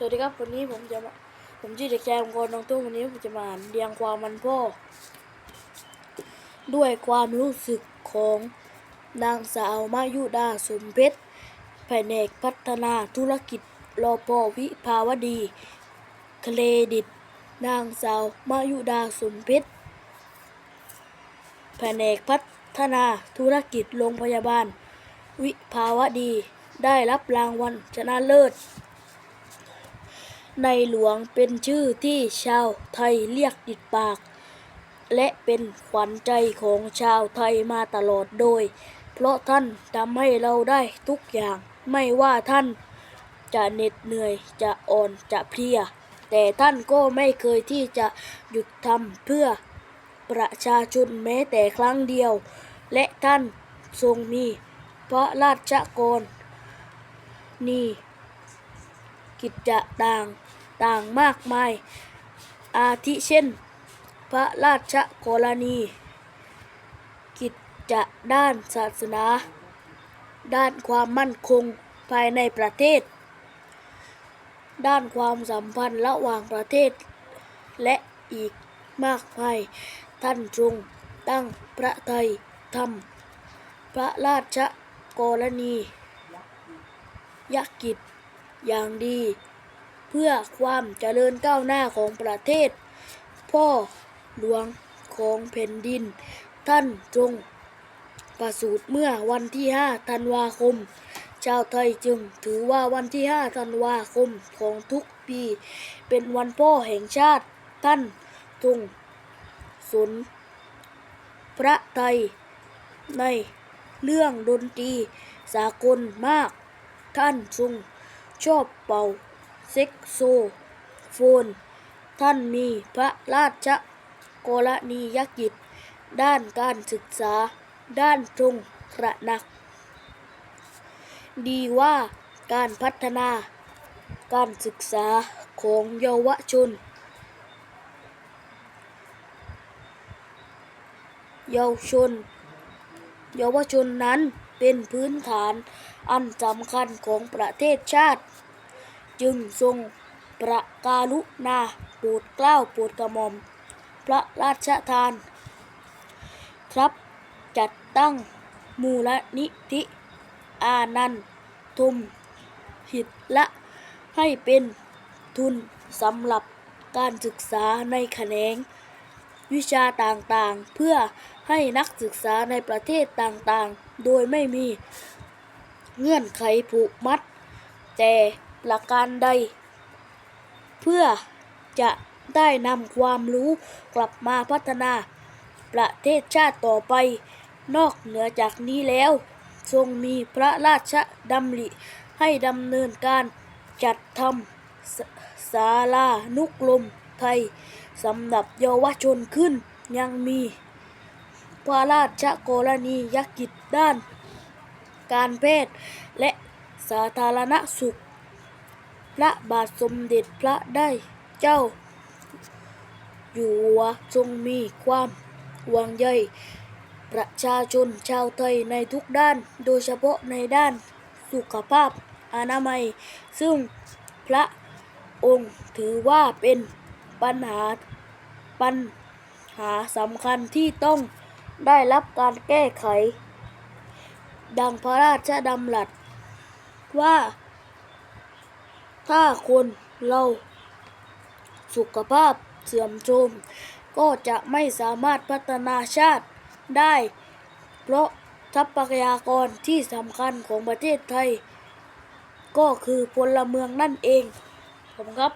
สวัสดีครับวันนี้ผมจะมาผมชื่อเด็กชายองค์กรน้องตุ้วันนี้ผมจะมาเรียงความมันพ่อ ด้วยความรู้สึกของนางสาวมายุดาสมเพชรแผนกพัฒนาธุรกิจรอปวิภาวดี เครดิต นางสาวมายุดาสมเพชรแผนกพัฒนาธุรกิจโรงพยาบาล วิภาวดี ได้รับรางวัลชนะเลิศ ในหลวงเป็นชื่อที่ชาวไทยเรียกติดปาก และเป็นขวัญใจของชาวไทยมาตลอดโดย เพราะท่านทำให้เราได้ทุกอย่างไม่ว่าท่านจะเหน็ดเหนื่อยจะอ่อนจะเพลีย แต่ท่านก็ไม่เคยที่จะหยุดทำเพื่อประชาชนแม้แต่ครั้งเดียว และท่านทรงมีพระราชกรณีกิจจะต่าง ต่างมากมาย อาทิเช่น พระราชกรณี กิจจะด้านศาสนา ด้านความมั่นคงภายในประเทศ ด้านความสัมพันธ์ระหว่างประเทศ และอีกมากมาย ท่านทรงตั้งพระไทยทำพระราชกรณียกิจอย่างดี เพื่อความเจริญก้าวหน้าของประเทศ พ่อหลวงของแผ่นดิน ท่านทรงประสูติเมื่อวันที่ 5 ธันวาคม ชาวไทยจึงถือว่าวันที่ 5 ธันวาคมของทุกปี เป็นวันพ่อแห่งชาติ ท่านทรงสนพระไทยในเรื่องดนตรีสากลมาก ท่านทรงชอบเป่า เซ็กโซโฟน ท่านมีพระราชกรณียกิจ ด้านการศึกษา ด้านตรงตระหนัก ดีว่าการพัฒนา การศึกษาของเยาวชน เยาวชน เยาวชนนั้นเป็นพื้นฐานอันสำคัญของประเทศชาติ จึงทรงประการุณาโปรดเกล้าโปรดกระหม่อม พระราชทาน ครับจัดตั้งมูลนิธิ อานันทุมหิตละให้เป็นทุนสำหรับการศึกษาในแขนง วิชาต่างๆ เพื่อให้นักศึกษาในประเทศต่างๆ โดยไม่มีเงื่อนไขผูกมัด แต่ ประการใด เพื่อจะได้นำความรู้กลับมาพัฒนา ประเทศชาติต่อไป นอกเหนือจากนี้แล้ว ทรงมีพระราชดำริให้ดำเนินการจัดทำศาลานุกรมไทยสำหรับเยาวชนขึ้นยังมีพระราชกรณียกิจด้าน การแพทย์และสาธารณสุข ระบาทสมเด็จพระได้เจ้า อยู่หัวทรงมีความห่วงใยประชาชนชาวไทยในทุกด้าน โดยเฉพาะในด้านสุขภาพอนามัย ซึ่งพระองค์ถือว่าเป็นปัญหาปัญหาสำคัญที่ต้องได้รับการแก้ไข ดังพระราชดำรัสว่า ถ้าคนเราสุขภาพเสื่อมโทรมก็จะไม่สามารถพัฒนาชาติได้ เพราะทรัพยากรที่สำคัญของประเทศไทย ก็คือพลเมืองนั่นเองผมครับ